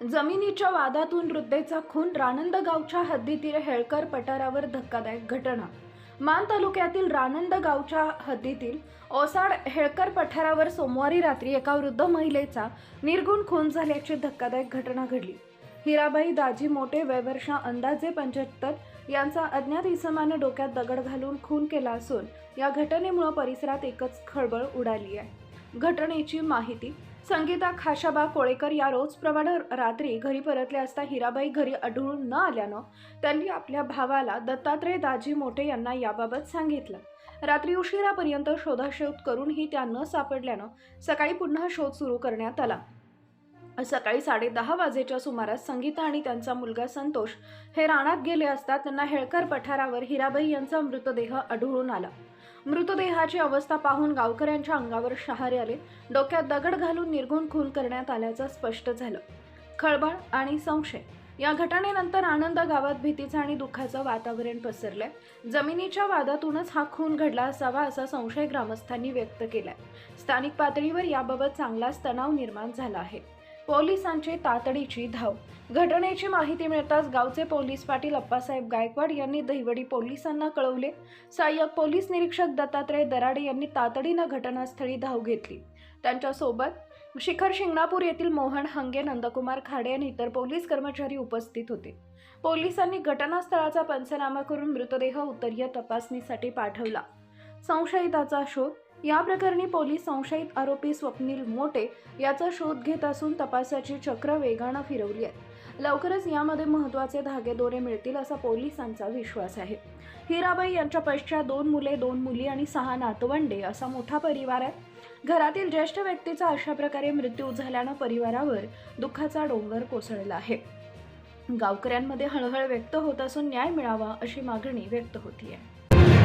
जमिनीच्या वादातून वृद्धेचा खून रानंद गावच्या हद्दीतील हेळकर पठारावर धक्कादायक घटना. मान तालुक्यातील रानंद गावच्या हद्दीतील ओसाड हेळकर पठारावर सोमवारी रात्री एका वृद्ध महिलेचा निर्गुण खून झाल्याची धक्कादायक घटना घडली. हिराबाई दाजी मोठे वयवर्ष अंदाजे पंच्याहत्तर यांचा अज्ञात इसमानं डोक्यात दगड घालून खून केला असून या घटनेमुळे परिसरात एकच खळबळ उडाली आहे. घटनेची माहिती संगीता खाशाबा कोळेकर या रोजप्रमाणे रात्री घरी परतल्या असता हिराबाई घरी आढळून न आल्यानं त्यांनी आपल्या भावाला दत्तात्रय दाजी मोठे यांना याबाबत सांगितलं. रात्री उशिरापर्यंत शोधाशोध करूनही त्या न सापडल्यानं सकाळी पुन्हा शोध सुरू करण्यात आला. सकाळी साडेदहा वाजेच्या सुमारास संगीता आणि त्यांचा मुलगा संतोष हे रानात गेले असता त्यांना हेळकर पठारावर हिराबाई यांचा मृतदेह आढळून आला. मृतदेहाची अवस्था पाहून गावकऱ्यांच्या अंगावर शहारे आले. डोक्यात दगड घालून निर्गुण खून करण्यात आल्याचं स्पष्ट झालं. खळबळ आणि संशय. या घटनेनंतर आनंद गावात भीतीचं आणि दुःखाचं वातावरण पसरलंय. जमिनीच्या वादातूनच हा खून घडला असावा असा संशय ग्रामस्थांनी व्यक्त केलाय. स्थानिक पातळीवर याबाबत चांगलाच तणाव निर्माण झाला आहे. पोलिसांची तातडीची धाव. घटनेची माहिती मिळताच गावचे पोलीस पाटील अप्पासाहेब गायकवाड यांनी दहिवडी पोलिसांना कळवले. सहाय्यक पोलीस निरीक्षक दत्तात्रय दराडे यांनी तातडीनं घटनास्थळी धाव घेतली. त्यांच्यासोबत शिखर शिंगणापूर येथील मोहन हंगे नंदकुमार खाडे आणि इतर पोलीस कर्मचारी उपस्थित होते. पोलिसांनी घटनास्थळाचा पंचनामा करून मृतदेह उत्तरीय तपासणीसाठी पाठवला. संशयिताचा शोध या प्रकरणी पोलीस संशयित आरोपी स्वप्नील मोटे याचा शोध घेत असून तपासाची चक्र वेगानं फिरवली आहेत लवकरच यामध्ये महत्त्वाचे धागेदोरे मिळतील असा पोलिसांचा विश्वास आहे. हिराबाई यांच्या पश्चात दोन मुले दोन मुली आणि सहा नातवंडे असा मोठा परिवार आहे. घरातील ज्येष्ठ व्यक्तीचा अशा प्रकारे मृत्यू झाल्यानं परिवारावर दुःखाचा डोंगर कोसळला आहे. गावकऱ्यांमध्ये हळहळ व्यक्त होत असून न्याय मिळावा अशी मागणी व्यक्त होती आहे